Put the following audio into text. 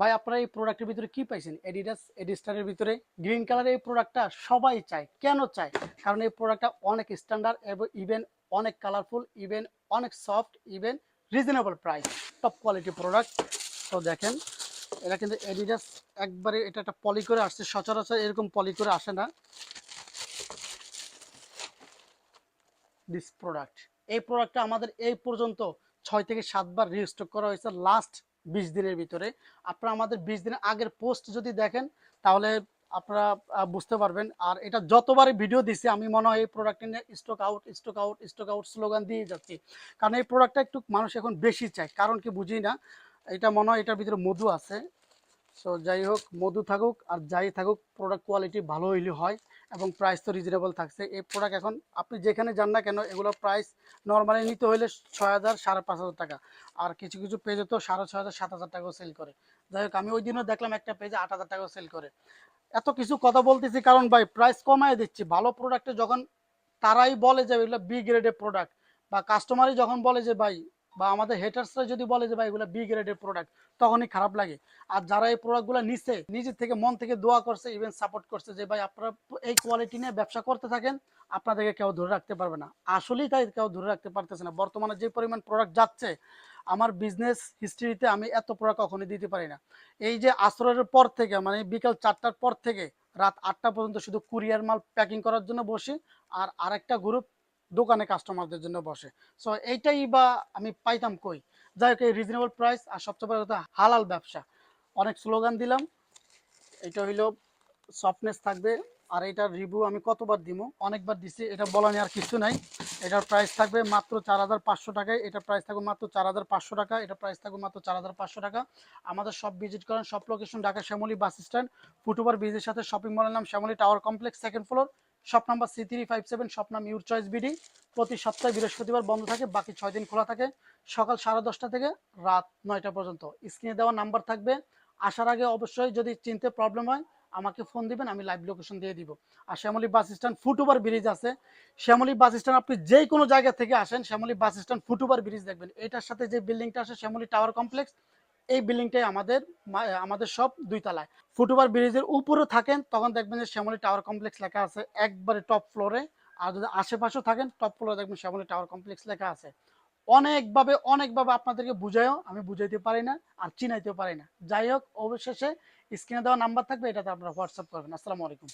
ভাই, আপনারা এই প্রোডাক্টের ভিতরে কি পাইছেন? এডিডাস এডিস্টারের ভিতরে গ্রিন কালারের এই প্রোডাক্টটা সবাই চায়। কেন চায়? কারণ এই প্রোডাক্টটা অনেক স্ট্যান্ডার্ড এবং ইভেন অনেক কালারফুল ইভেন অনেক soft even reasonable price top quality product তো দেখেন, এটা কিন্তু এডিডাস একবারে এটা একটা পলি করে আসছে। সচরাচর এরকম পলি করে আসে না। দিস প্রোডাক্ট এই প্রোডাক্টটা আমাদের এই পর্যন্ত ছয় থেকে সাতবার রিস্টক করা হয়েছে। লাস্ট বিশ দিনের ভিতরে। আপনারা আমাদের বিশ দিনের আগের পোস্ট যদি দেখেন, তাহলে আপনারা বুঝতে পারবেন। আর এটা যতবারই ভিডিও দিছি, আমি মনে হয় এই প্রোডাক্টটা নিয়ে stock out stock out stock out slogan দিয়ে যাচ্ছি। কারণ এই প্রোডাক্টটা একটু মানুষ এখন বেশি চায়। কারণ কি বুঝি না এটা মনে হয় এটার ভিতরে মধু আছে। সো যাই হোক মধু থাকুক আর যাই থাকুক প্রোডাক্ট কোয়ালিটি ভালো হইলে হয় এবং প্রাইস তো রিজনেবল থাকছে। এই প্রোডাক্ট এখন আপনি যেখানে যান না কেন, এগুলো প্রাইস নর্মালি নিতে হলে ছয় হাজার, সাড়ে পাঁচ হাজার টাকা। আর কিছু কিছু পেজে তো সাড়ে ছয় হাজার, সাত হাজার টাকাও সেল করে। যাই হোক আমি ওই দিনও দেখলাম একটা পেজে আট হাজার টাকাও সেল করে। এত কিছু কথা বলতেছি কারণ ভাই প্রাইস কমায় দিচ্ছি। ভালো প্রোডাক্টে যখন তারাই বলে যে এগুলো বি গ্রেডের প্রোডাক্ট বা কাস্টমারই যখন বলে যে ভাই বা আমাদের হেটার্সরা যদি বলে যে, ভাই, এগুলো বি গ্রেডের প্রোডাক্ট তখনই খারাপ লাগে। আর যারা এই প্রোডাক্টগুলো নিছে, নিজের থেকে মন থেকে দোয়া করছে ইভেন সাপোর্ট করছে যে, ভাই, আপনারা এই কোয়ালিটি নিয়ে ব্যবসা করতে থাকেন, আপনাদেরকে কেউ ধরে রাখতে পারবে না। আসলেই তাই কেউ ধরে রাখতে পারতেছে না। বর্তমানে যে পরিমাণ প্রোডাক্ট যাচ্ছে, আমার বিজনেস হিস্ট্রিতে আমি এত প্রোডাক্ট কখনোই দিতে পারি না। এই যে আশ্রয়ের পর থেকে মানে বিকাল চারটার পর থেকে, রাত আটটা পর্যন্ত শুধু কুরিয়ার মাল প্যাকিং করার জন্য বসি, আর আরেকটা গ্রুপ দোকানে কাস্টমারদের জন্য বসে। সো এইটাই বা আমি পাইতাম কই? যাই হোক, এই রিজনেবল প্রাইস আর সবচেয়ে বড় কথা, হালাল ব্যবসা। অনেক স্লোগান দিলাম। এটা হইল সফটনেস থাকবে। আর এটার রিভিউ আমি কতবার দিব অনেকবার দিছি, এটা বলা নিয়ে আর কিছু নাই। এটার প্রাইস থাকবে মাত্র চার হাজার পাঁচশো টাকায়। এটার প্রাইস থাকবে মাত্র চার হাজার পাঁচশো টাকা। এটা প্রাইস থাকবে মাত্র চার হাজার পাঁচশো টাকা। আমাদের সব ভিজিট করেন, সব location Dhaka Shyamoli bus stand foot over ব্রিজের সাথে শপিং মলের নাম, Shyamoli tower complex second floor shop number C three five seven shop নাম ইউর চয়েস বিডি প্রতি সপ্তাহে বৃহস্পতিবার বন্ধ থাকে, বাকি ছয় দিন খোলা থাকে, সকাল সাড়ে দশটা থেকে রাত নয়টা পর্যন্ত। স্ক্রিনে দেওয়া নাম্বার থাকবে। আসার আগে অবশ্যই যদি চিনতে প্রবলেম হয়, আমাকে ফোন দিবেন, আমি লাইভ লোকেশন দিয়ে দিব। আর Shyamoli bus stand foot over bridge আছে। শ্যামলী বাস স্ট্যান্ড, আপনি যেই কোনো জায়গা থেকে আসেন, Shyamoli bus stand foot over bridge দেখবেন। এটার সাথে যে বিল্ডিংটা আছে, শ্যামলী টাওয়ার কমপ্লেক্স এই বিল্ডিংটাই আমাদের আমাদের সব দুই তলায় ফুটওভার ব্রিজের উপরে থাকেন, তখন দেখবেন যে শ্যামলী টাওয়ার কমপ্লেক্স লেখা আছে, একবারে টপ ফ্লোরে। আর যদি আশেপাশেও থাকেন, টপ ফ্লোরে দেখবেন শ্যামলী টাওয়ার কমপ্লেক্স লেখা আছে। অনেকভাবে অনেকভাবে আপনাদেরকে বুঝাইও আমি বুঝাইতে পারি না আর চিনাইতে পারি না। যাই হোক, অবশেষে স্ক্রিনে দেওয়া নাম্বার থাকবে, এটাতে আপনারা হোয়াটসঅ্যাপ করবেন। আসসালামু আলাইকুম।